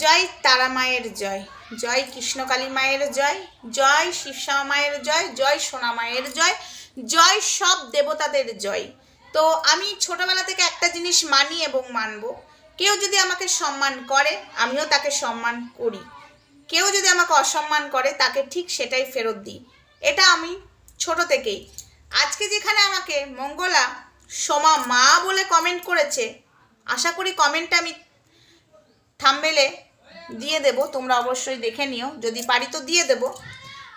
জয় তারা মায়ের জয় জয় কৃষ্ণকালী মায়ের জয় জয় শিবশ্যামা মায়ের জয় জয় সোনা মায়ের জয় জয় সব দেবতাদের জয়। তো আমি ছোটবেলা থেকে একটা জিনিস মানি এবং মানবো, কেউ যদি আমাকে সম্মান করে, আমিও তাকে সম্মান করি। কেউ যদি আমাকে অসম্মান করে, তাকে ঠিক সেটাই ফেরত দিই। এটা আমি ছোট থেকেই। আজকে যেখানে আমাকে মঙ্গলা সোমা মা বলে কমেন্ট করেছে, আশা করি কমেন্টটা আমি থাম্বেলে দিয়ে দেব, তোমরা অবশ্যই দেখে নিও, যদি পারি তো দিয়ে দেব।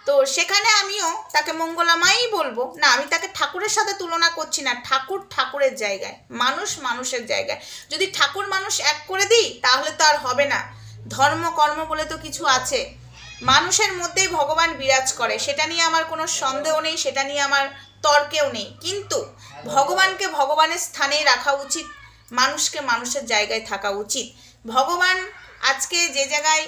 তো সেখানে আমিও তাকে মঙ্গলামাই বলব। না, আমি তাকে ঠাকুরের সাথে তুলনা করছি না, ঠাকুর ঠাকুরের জায়গায়, মানুষ মানুষের জায়গায়। যদি ঠাকুর মানুষ এক করে দিই, তাহলে তো আর হবে না। ধর্ম, কর্ম বলে তো কিছু আছে। মানুষের মধ্যেই ভগবান বিরাজ করে, সেটা নিয়ে আমার কোনো সন্দেহ নেই, সেটা নিয়ে আমার তর্কেও নেই। কিন্তু ভগবানকে ভগবানের স্থানেই রাখা উচিত, মানুষকে মানুষের জায়গায় থাকা উচিত। ভগবান আজকে যে জায়গায়,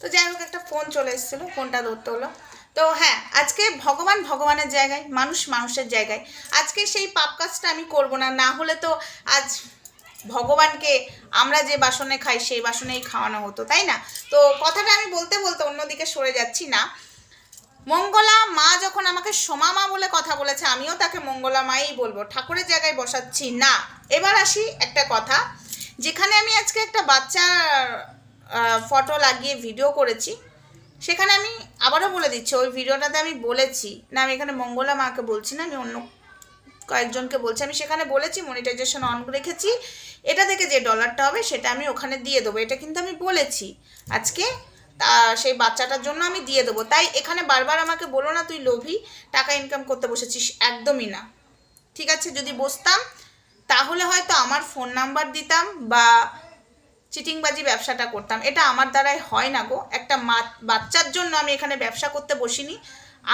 তো যাই হোক, একটা ফোন চলে এসেছিল, ফোনটা ধরতে হলো। তো হ্যাঁ আজকে ভগবান ভগবানের জায়গায়, মানুষ মানুষের জায়গায়। আজকে সেই পাপ কাজটা আমি করব না না হলে তো আজ ভগবানকে আমরা যে বাসনে খাই, সেই বাসনেই খাওয়ানো হতো, তাই না? তো কথাটা আমি বলতে বলতে অন্যদিকে সরে যাচ্ছি না। মঙ্গলা মা যখন আমাকে সোমা মা বলে কথা বলেছে, আমিও তাকে মঙ্গলা মাই বলব। ঠাকুরের জায়গায় বসাচ্ছি না। এবার আসি একটা কথা। যেখানে আমি আজকে একটা বাচ্চার ফটো লাগিয়ে ভিডিও করেছি, সেখানে আমি আবারও বলে দিচ্ছি, ওই ভিডিওটাতে আমি বলেছি, না, আমি এখানে মঙ্গলা মাকে বলছি না, আমি অন্য কয়েকজনকে বলছি, আমি সেখানে বলেছি মনিটাইজেশন অন রেখেছি, এটা থেকে যে ডলারটা হবে সেটা আমি ওখানে দিয়ে দেবো, এটা কিন্তু আমি বলেছি, আজকে তা, সেই বাচ্চাটার জন্য আমি দিয়ে দেবো, তাই এখানে বারবার আমাকে বলো না তুই লোভী, টাকা ইনকাম করতে বসেছিস, একদমই না, ঠিক আছে, যদি বসতাম তাহলে হয়তো আমার ফোন নাম্বার দিতাম বা চিটিংবাজি ব্যবসাটা করতাম। এটা আমার দ্বারাই হয় না গো। একটা বাচ্চার জন্য আমি এখানে ব্যবসা করতে বসিনি।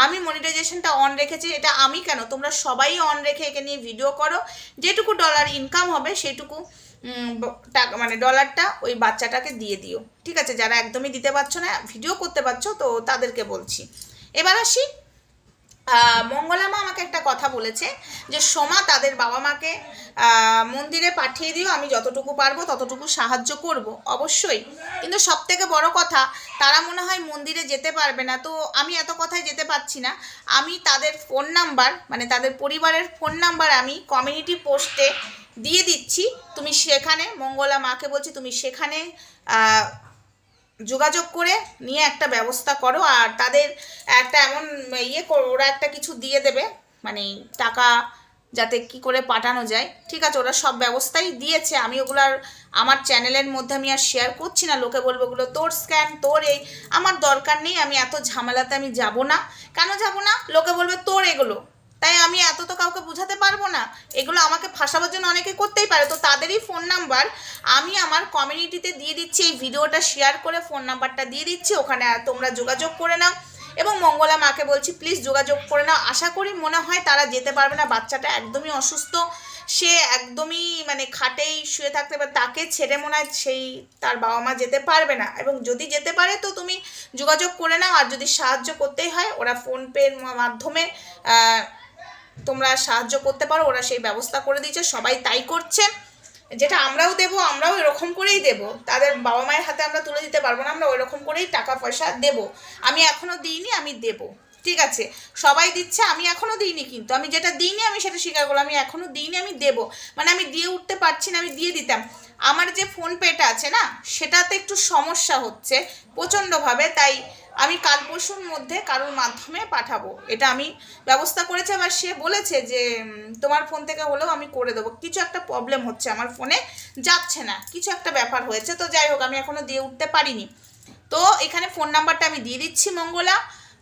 আমি মনিটাইজেশনটা অন রেখেছি। এটা আমি কেন? তোমরা সবাই অন রেখে একে নিয়ে ভিডিও করো। যেটুকু ডলার ইনকাম হবে, সেটুকু টাকা মানে ডলারটা ওই বাচ্চাটাকে দিয়ে দিও। ঠিক আছে? যারা একদমই দিতে পারছ না ভিডিও করতে পারছ, তো তাদেরকে বলছি। এবার আসি মঙ্গলামা আমাকে একটা কথা বলেছে যে, সোমা তাদের বাবা মাকে মন্দিরে পাঠিয়ে দিও, আমি যতটুকু পারব ততটুকু সাহায্য করব। অবশ্যই। কিন্তু সব থেকে বড় কথা, তারা মনে হয় মন্দিরে যেতে পারবে না। তো আমি এত কথায় যেতে পারছি না। আমি তাদের ফোন নাম্বার মানে তাদের পরিবারের ফোন নাম্বার আমি কমিউনিটি পোস্টে দিয়ে দিচ্ছি। তুমি সেখানে, মঙ্গলা মাকে বলছি, তুমি সেখানে যোগাযোগ করে নিয়ে একটা ব্যবস্থা করো, আর তাদের একটা এমন ইয়ে করো ওরা একটা কিছু দিয়ে দেবে মানে টাকা যাতে কি করে পাঠানো যায়। ঠিক আছে, ওরা সব ব্যবস্থাই দিয়েছে। আমি ওগুলার আমার চ্যানেলের মধ্যে আমি আর শেয়ার করছি না। লোকে বলবে, ওগুলো তোর স্ক্যান তোর এই আমার দরকার নেই, আমি এত ঝামেলাতে আমি যাব না। কেন যাব না? লোকে বলবে, তোর এগুলো। তাই আমি এত তো কাউকে বুঝাতে পারব না। এগুলো আমাকে ফাঁসাবার জন্য অনেকে করতেই পারে। তো তাদেরই ফোন নাম্বার আমি আমার কমিউনিটিতে দিয়ে দিচ্ছি, এই ভিডিওটা শেয়ার করে ফোন নাম্বারটা দিয়ে দিচ্ছি, ওখানে তোমরা যোগাযোগ করে নাও। এবং মঙ্গলা মাকে বলছি প্লিজ যোগাযোগ করে নাও। আশা করি মনে হয় তারা যেতে পারবে না, বাচ্চাটা একদমই অসুস্থ। সে একদমই মানে খাটেই শুয়ে থাকতে পারে, তাকে ছেড়ে মনে হয় সেই তার বাবা মা যেতে পারবে না। এবং যদি যেতে পারে তো তুমি যোগাযোগ করে নাও, আর যদি সাহায্য করতেই হয়, ওরা ফোনপের মাধ্যমে তোমরা সাহায্য করতে পারো, ওরা সেই ব্যবস্থা করে দিয়েছে, সবাই তাই করছে। যেটা আমরাও দেবো, আমরাও এরকম করেই দেব। তাদের বাবা মায়ের হাতে আমরা তুলে দিতে পারব না, আমরা ওইরকম করেই টাকা পয়সা দেব। আমি এখনও দিইনি, আমি দেব। ঠিক আছে? সবাই দিচ্ছে, আমি এখনও দিইনি কিন্তু। আমি যেটা দিইনি, আমি সেটা স্বীকার করলাম। আমি এখনও দিইনি, আমি দেব। মানে আমি দিয়ে উঠতে পারছি না, আমি দিয়ে দিতাম। আমার যে ফোনপেটা আছে না, সেটাতে একটু সমস্যা হচ্ছে প্রচণ্ডভাবে। তাই আমি কাল পরশুর মধ্যে কারোর মাধ্যমে পাঠাবো। এটা আমি ব্যবস্থা করেছি, আবার সে বলেছে যে তোমার ফোন থেকে হলেও আমি করে দেবো। কিছু একটা প্রবলেম হচ্ছে আমার ফোনে যাচ্ছে না। কিছু একটা ব্যাপার হয়েছে, তো যাই হোক, আমি এখনও দিয়ে উঠতে পারিনি। তো এখানে ফোন নাম্বারটা আমি দিয়ে দিচ্ছি, মঙ্গলা।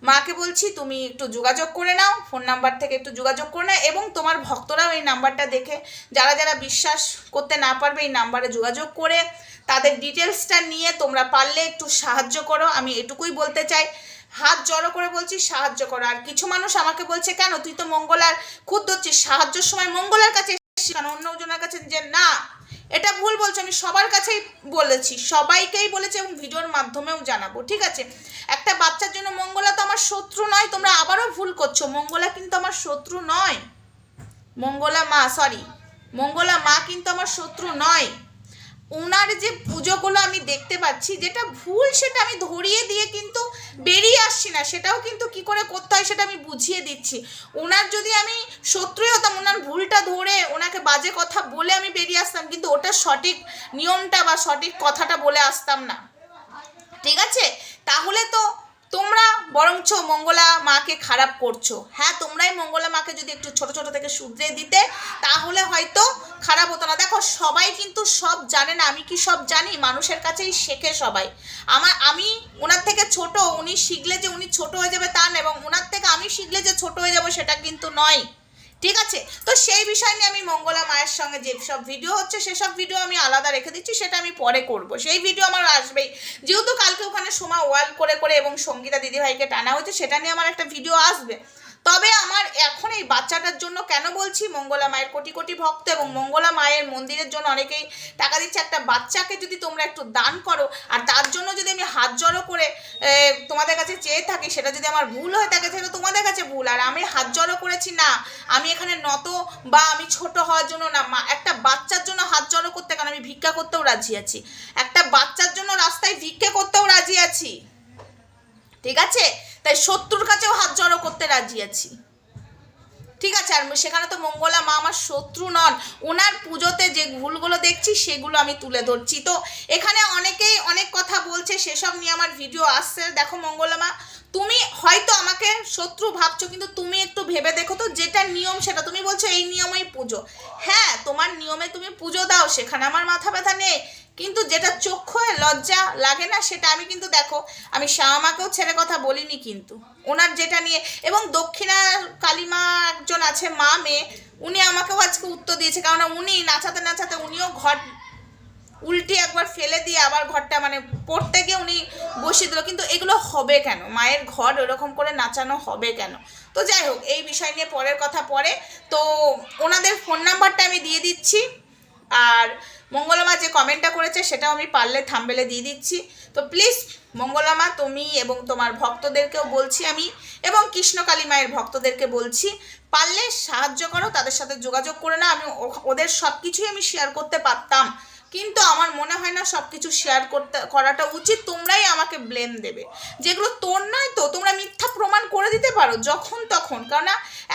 মাকে বলছি, তুমি একটু যোগাযোগ করে নাও, ফোন নাম্বার থেকে একটু যোগাযোগ করে নাও এবং তোমার ভক্তরাও এই নাম্বারটা দেখে, যারা যারা বিশ্বাস করতে না পারবে এই নাম্বারে যোগাযোগ করে, তাদের ডিটেলসটা নিয়ে তোমরা পারলে একটু সাহায্য করো, আমি এটুকুই বলতে চাই। হাত জড়ো করে বলছি, সাহায্য করো। আর কিছু মানুষ আমাকে বলছে, কেন তুই তো মঙ্গলার খুদ ধরছিস? সাহায্যের সময় মঙ্গলার কাছে কেন? অন্য জনের কাছে যে না, এটা ভুল বলছো, আমি সবার কাছেই বলেছি। সবাইকেই বলেছি এবং ভিডিওর মাধ্যমেও জানাব, ঠিক আছে? একটা বাচ্চার জন্য মঙ্গলা তো আমার শত্রু নয়, তোমরা আবারও ভুল করছ। মঙ্গলা কিন্তু আমার শত্রু নয়। মঙ্গলা মা সরি মঙ্গলা মা কিন্তু আমার শত্রু নয়। ওনার যে পুজোগুলো আমি দেখতে পাচ্ছি, যেটা ভুল সেটা আমি ধরিয়ে দিয়ে কিন্তু বেরিয়ে আসছি না। সেটাও কিন্তু কি করে করতে হয় সেটা আমি বুঝিয়ে দিচ্ছি। ওনার যদি আমি শত্রুই হতাম ওনার ভুলটা ধরে ওনাকে বাজে কথা বলে আমি বেরিয়ে আসতাম, কিন্তু ওটা সঠিক নিয়মটা বা সঠিক কথাটা বলে আসতাম না। ঠিক আছে? তাহলে তো তোমরা বরঞ্চ মঙ্গলা মাকে খারাপ করছ। হ্যাঁ তোমরাই মঙ্গলা মাকে যদি একটু ছোট ছোট থেকে শুধরে দিতে, তাহলে হয়তো খারাপ হতো না। দেখো, সবাই কিন্তু সব জানে না, আমি কি সব জানি? মানুষের কাছেই শেখে সবাই। আমার, আমি ওনার থেকে ছোট, উনি শিখলে যে উনি ছোট হয়ে যাবে তা না, এবং ওনার থেকে আমি শিখলে যে ছোট হয়ে যাব সেটা কিন্তু নয়। ঠিক আছে? তো সেই বিষয় নিয়ে আমি মঙ্গলা মায়ের সঙ্গে যেসব ভিডিও হচ্ছে সেসব ভিডিও আমি আলাদা রেখে দিচ্ছি, সেটা আমি পরে করব। সেই ভিডিও আমার আসবেই। যেহেতু কালকে ওখানে সোমা ওয়াল করে করে এবং সঙ্গীতা দিদিভাইকে টানা হয়েছে, সেটা নিয়ে আমার একটা ভিডিও আসবে। তবে আমার এখন এই বাচ্চাটার জন্য কেন বলছি, মঙ্গলা মায়ের কোটি কোটি ভক্ত এবং মঙ্গলা মায়ের মন্দিরের জন্য অনেকেই টাকা দিচ্ছে। একটা বাচ্চাকে যদি তোমরা একটু দান করো, আর তার জন্য যদি আমি হাত জড়ো করে তোমাদের কাছে চেয়ে থাকি, সেটা যদি আমার ভুল হয়ে থাকে সেটা তোমাদের কাছে ভুল। আর আমি হাত জড়ো করেছি না, আমি এখানে নত বা আমি ছোট হওয়ার জন্য না একটা বাচ্চার জন্য হাত জড়ো করতে, কারণ আমি ভিক্ষা করতেও রাজি আছি। একটা বাচ্চার জন্য রাস্তায় ভিক্ষা করতেও রাজি আছি। ঠিক আছে? তাই শত্রুর কাছেও হাত জড়ো করতে রাজি আছি। ঠিক আছে, আর সেখানে তো মঙ্গলা মা আমার শত্রু নন। ওনার পুজোতে যে ভুলগুলো দেখছি, সেগুলো আমি তুলে ধরছি। তো এখানে অনেকেই অনেক কথা বলছে, সেসব নিয়ে আমার ভিডিও আসছে। দেখো মঙ্গলা মা, তুমি হয়তো আমাকে শত্রু ভাবছ, কিন্তু তুমি একটু ভেবে দেখো তো, যেটা নিয়ম সেটা। তুমি বলছো এই নিয়মেই পুজো। হ্যাঁ তোমার নিয়মে তুমি পুজো দাও, সেখানে আমার মাথা ব্যথা নেই। কিন্তু যেটা চক্ষু লজ্জা লাগে না, সেটা আমি কিন্তু দেখো, আমি শ্যামাকেও ছেড়ে কথা বলিনি কিন্তু। ওনার যেটা নিয়ে, এবং দক্ষিণা একজন আছে মা মেয়ে, উনি আমাকেও আজকে উত্তর দিয়েছে কারণ উনি নাচাতে নাচাতে উনিও ঘর উল্টে একবার ফেলে দিয়ে আবার ঘরটা মানে পড়তে গিয়ে উনি বসিয়ে দিল। কিন্তু এগুলো হবে কেন? মায়ের ঘর ওরকম করে নাচানো হবে কেন? তো যাই হোক, এই বিষয় নিয়ে পরের কথা পরে। তো ওনাদের ফোন নাম্বারটা আমি দিয়ে দিচ্ছি। আর মঙ্গলমা যে কমেন্টটা করেছে, সেটাও আমি পারলে থাম্বেলে দিয়ে দিচ্ছি। তো প্লিজ মঙ্গলামা, তুমি এবং তোমার ভক্তদেরকেও বলছি আমি, এবং কৃষ্ণকালী মায়ের ভক্তদেরকে বলছি, পারলে সাহায্য করো, তাদের সাথে যোগাযোগ করে না আমি ওদের সব কিছুই আমি শেয়ার করতে পারতাম। কিন্তু আমার মনে হয় না সব কিছু শেয়ার করতে, করাটা উচিত। তোমরাই আমাকে ব্লেম দেবে। যেগুলো তোর নয় তো, তোমরা মিথ্যা প্রমাণ করে দিতে পারো যখন তখন। কারণ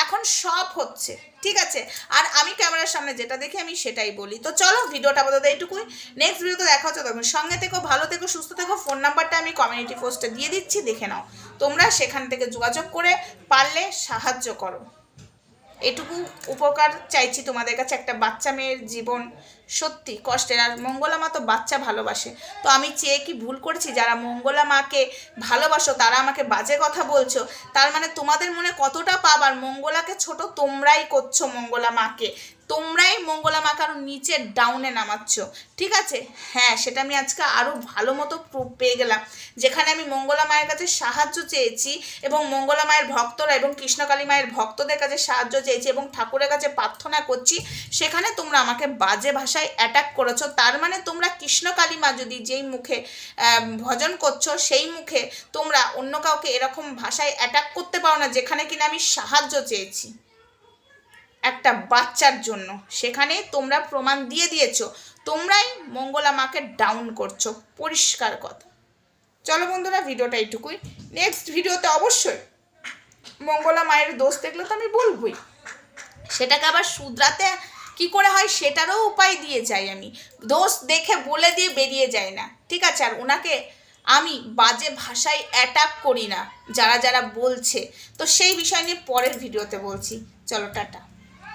এখন সব হচ্ছে, ঠিক আছে? আর আমি ক্যামেরার সামনে যেটা দেখি, আমি সেটাই বলি। তো চলো, ভিডিওটা আপাতত এইটুকুই। নেক্সট ভিডিওতে দেখা হচ্ছে তখন সঙ্গে থেকো, ভালো থেকো, সুস্থ থেকো। ফোন নাম্বারটা আমি কমিউনিটি পোস্টে দিয়ে দিচ্ছি, দেখে নাও। তোমরা সেখান থেকে যোগাযোগ করে পারলে সাহায্য করো। এটুকু উপকার চাইছি তোমাদের কাছে, একটা বাচ্চা মেয়ের জীবন সত্যি কষ্টের। আর মঙ্গলা মা তো বাচ্চা ভালোবাসে। তো আমি চেয়ে কি ভুল করেছি? যারা মঙ্গলা মাকে ভালোবাসো, তারা আমাকে বাজে কথা বলছো। তার মানে তোমাদের মনে কতটা পাবার মঙ্গলাকে ছোট তোমরাই করছ মঙ্গলা মাকে। তোমরাই মঙ্গলা মাকে আরও নিচে ডাউনে নামাচ্ছ। ঠিক আছে? হ্যাঁ সেটা আমি আজকে আরও ভালো মতো পেয়ে গেলাম। যেখানে আমি মঙ্গলা মায়ের কাছে সাহায্য চেয়েছি এবং মঙ্গলা মায়ের ভক্তরা এবং কৃষ্ণকালী মায়ের ভক্তদের কাছে সাহায্য চেয়েছি এবং ঠাকুরের কাছে প্রার্থনা করছি, সেখানে তোমরা আমাকে বাজে ভাষায় অ্যাটাক করেছ। তার মানে তোমরা কৃষ্ণকালী মা যদি যেই মুখে ভজন করছ, সেই মুখে তোমরা অন্য কাউকে এরকম ভাষায় অ্যাটাক করতে পারো না, যেখানে কিনা আমি সাহায্য চেয়েছি। একটা বাচ্চার জন্য। সেখানে তোমরা প্রমাণ দিয়ে দিয়েছ। তোমরাই মঙ্গলা মাকে ডাউন করছ। পরিষ্কার কথা। চলো বন্ধুরা, ভিডিওটা এইটুকুই। নেক্সট ভিডিওতে অবশ্যই মঙ্গলা মায়ের দোষ দেখলে তো আমি বলবই। সেটাকে আবার শুধরাতে কি করে হয় সেটারও উপায় দিয়ে যাই আমি। দোষ দেখে বলে দিয়ে বেরিয়ে যায় না। ঠিক আছে, আর ওনাকে আমি বাজে ভাষায় অ্যাটাক করি না, যারা যারা বলছে। তো সেই বিষয় নিয়ে পরের ভিডিওতে বলছি। চলো, টাটা।